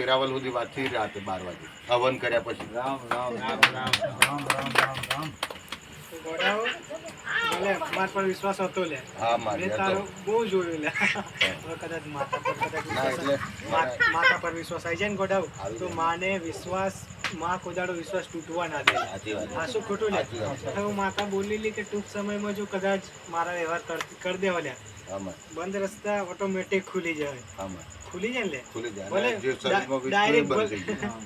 વેરાવલ સુધી વાતથી રાતે બાર વાગે. હવન કર્યા પછી. રામ રામ રામ રામ રામ રામ રામ રામ. ગોડાઓ પર વિશ્વાસ હતો લે. હા મારી તારો બહુ જોયું લે. કદાચ માતા પર કદાચ ના વિશ્વાસ એટલે મા- માતા પર વિશ્વાસ આવી જાય ને ગોડાઓ તો માને વિશ્વાસમાં કોદાડો વિશ્વાસ તૂટવા ના દે. આ શું ખોટું લે? વાત હું માતા બોલેલી કે ટૂંક સમયમાં જો કદાચ મારા વ્યવહાર કરી દેવા લે. બંધ રસ્તા ઓટોમેટિક ખુલી જાય. ખુલી જાય ને ખુલી જાય. જે ડાયરેક્ટ.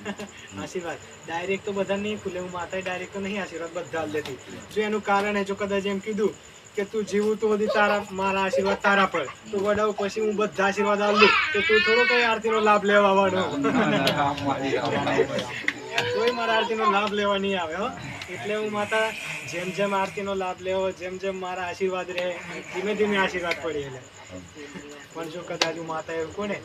આશીર્વાદ. ડાયરેક્ટ તો બધા નહીં ખુલે હું માતા ડાયરેક્ટ તો નહીં આશીર્વાદ બધા લેતી દેતી. જો એનું કારણ હે જો કદાચ એમ કીધું કે તું જીવું તો બધી તારા મારા આશીર્વાદ તારા પર. તું વડાવ પછી હું બધા આશીર્વાદ દઉં. તો તું થોડો કઈ આરતીનો લાભ લેવા આવવાનો રામ કોઈ મારા આરતીનો લાભ લેવા નહીં આવે હો. એટલે હું માતા જેમ જેમ આરતીનો લાભ લેવો જેમ જેમ મારા આશીર્વાદ રહે ધીમે ધીમે આશીર્વાદ પડી એટલે પણ જો કદાચ હું માતા એવું કોને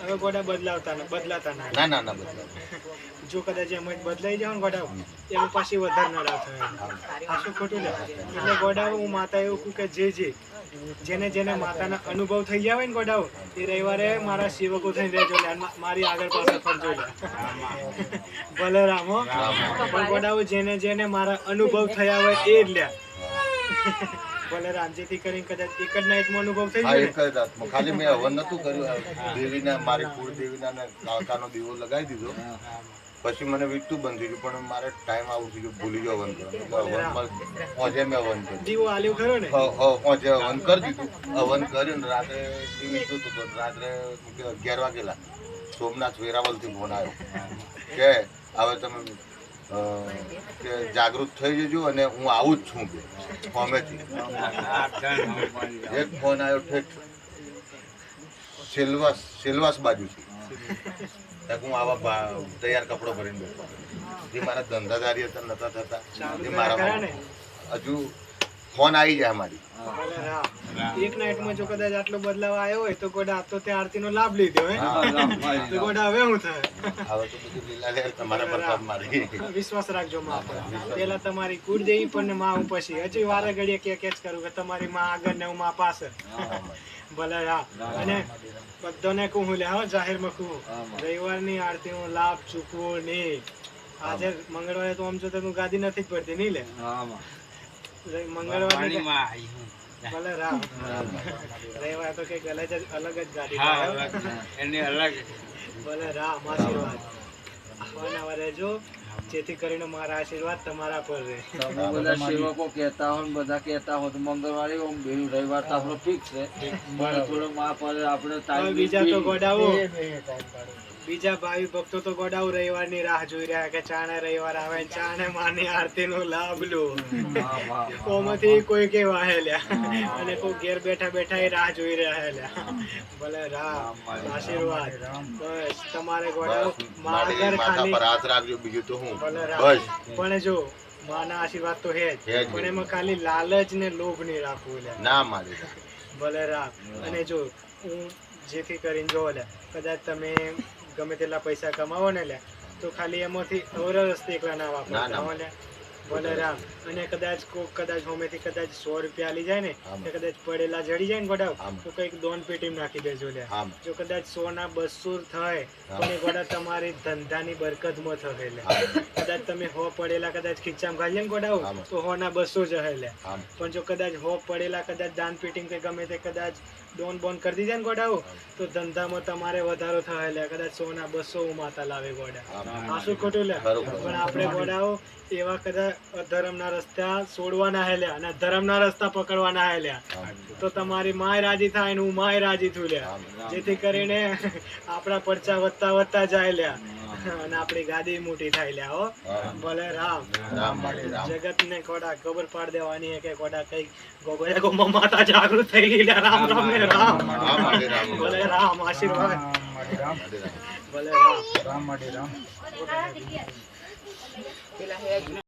હવે ગોડા બદલાવતા ને બદલાતા ના ના ના ના બદલાવ. જો કદાચ એમ જ બદલાઈ જાવ ને ગોડાઓ એમાં પાછી વધારે નડા થાય. આ શું ખોટું લે એટલે હું માતા એવું કહું કે જે જે જેને જેને માતાના અનુભવ થઈ ગયા હોય ને ગોડાઓ એ રવિવારે મારા સેવકો થઈને રહેજો મારી આગળ પાછળ ફરજો ભલે રામો પણ ગોડાઓ જેને જેને મારા અનુભવ થયા હોય એ જ લ્યા. ભલે રામ જેથી કરીને કદાચ એક જ નાઇટમાં અનુભવ થઈ ગયો એક જ રાતમાં ખાલી મેં હવન નતું કર્યું. દેવીના મારી કુળદેવીના ને કાકાનો દીવો લગાવી દીધો. પછી મને વીટું બંધ ગયું પણ મારે ટાઈમ આવું થઈ ગયો ભૂલી ગયો હવન કરવાનો પહોંચે મેં હવન કર્યું દીવો આલ્યો ખરો ને? હ- હ- પહોંચે હવન કરી દીધું. હવન કર્યું ને રાત્રે હતું રાત્રે અગિયાર વાગેલા. સોમનાથ વેરાવલથી ફોન આવ્યો. કે હવે તમે કે જાગૃત થઈ જજો અને હું આવું જ છું ફોમેથી એક ફોન આવ્યો ઠેઠ. સિલ્વસ બાજુ છે ત્યાં હું આવા તૈયાર કપડો ભરીને બેઠો. જે મારા ધંધાદારી હતા નતા થતા. જે મારા હજુ ફોન આવી જાય મારી. ભલે રામ એક નાઇટમાં જો કદાચ આટલો બદલાવ આવ્યો હોય તો ગોડા તો તે આરતીનો લાભ લીધો હે? તો ગોડા હવે હું થાય? હવે તો બધું લીલા લહેર તમારા પર કામ મારી. વિશ્વાસ રાખજો માં પર પેલા તમારી કુળદેવી દેવી પણ માં હું પછી. હજી વારે ઘડીએ કે કે જ કરું કે તમારી માં આગળ ને હું માં પાછળ. ભલે હા. અને બધાને કહું હું લે હા જાહેરમાં કહું. રવિવારની આરતીનો લાભ ચૂકવો નહીં. આજે મંગળવારે તો આમ જોતા તું ગાદી નથી જ પડતી નહીં લે? મંગળવારે ભલે રામ. રવિવાર તો કંઈક અલગ જ અલગ જ ગાડી એની અલગ. ભલે રામ આશીર્વાદ. આવવાના રહેજો. જેથી કરીને મારા આશીર્વાદ તમારા પર રહે. તમે બધા સેવકો કહેતા હો ને બધા કહેતા હો તો મંગળવારે ઓમ બે રવિવાર તો આપણો ફિક્સ છે. પણ થોડો માં પર આપણે ટાઈમ બીજા તો ગોડાઓ. બીજા ભાવિ ભક્તો તો ગોડાઉ રવિવારની રાહ જોઈ રહ્યા કે ચાણે રવિવાર આવે ચાણે માની આરતીનો લાભ લો. કોમાંથી કોઈ કે વાહેલ્યા અને કોઈ ઘેર બેઠા બેઠા એ રાહ જોઈ રહ્યા ભલે રામ આશીર્વાદ. બસ તમારે ગોડાઉ મારી ખાલી પર હાથ રાખજો બીજું તો હું. બસ. પણ જો માના આશીર્વાદ તો હે જ. પણ એમાં ખાલી લાલચ ને લોભ નહીં રાખવું ના મારે ભલે રામ. અને જો હું જેથી કરીને જો કદાચ તમે ગમે તેટલા પૈસા કમાવો ને લ્યા તો ખાલી એમાંથી અવરા રસ્તે એકલા ના વાપરતા ભલે રામ. અને કદાચ કોક કદાચ હોમેથી કદાચ સો રૂપિયા આલી જાય ને. તો કદાચ પડેલા જડી જાય ને ગોડાવ તો કંઈક દોન પેટી નાખી દેજો લે. જો કદાચ સો ના બસો થાય પણ એ ગોડા તમારી ધંધાની બરકતમાં થશે લે. કદાચ તમે હો પડેલા કદાચ ખીચામાં ખાઈએ ને ગોડાવ તો હો ના બસો જ હે લે. પણ જો કદાચ હો પડેલા કદાચ દાન પેટી કે ગમે તે કદાચ ડોન બોન કરી દીધા ને ગોડાઓ? તો ધંધામાં તમારે વધારો થાય લે કદાચ સોના બસો માતા લાવે ગોડા. આ શું ખોટું લે. પણ આપણે ગોડાઓ એવા કદાચ અધર્મના રસ્તા છોડવાના હે લ્યા અને ધર્મના રસ્તા પકડવાના હે લ્યા. તો તમારી માય રાજી થાય ને હું માય રાજી થયું લ્યા. જેથી કરીને આપણા પડચા વધતા વધતા જાય લ્યા. અને આપણી ગાદી મોટી થાય લે હો. ભલે રામ. રામ જગત ને કોડા ખબર પાડ દેવાની કે કોડા કઈ ગોગોયા કો માતા જાગૃત થઈ ગઈ રામ રામ ને રામ. ભલે રામ આશીર્વાદ. રામ માડી રામ. ભલે રામ. રામ માટે રામ.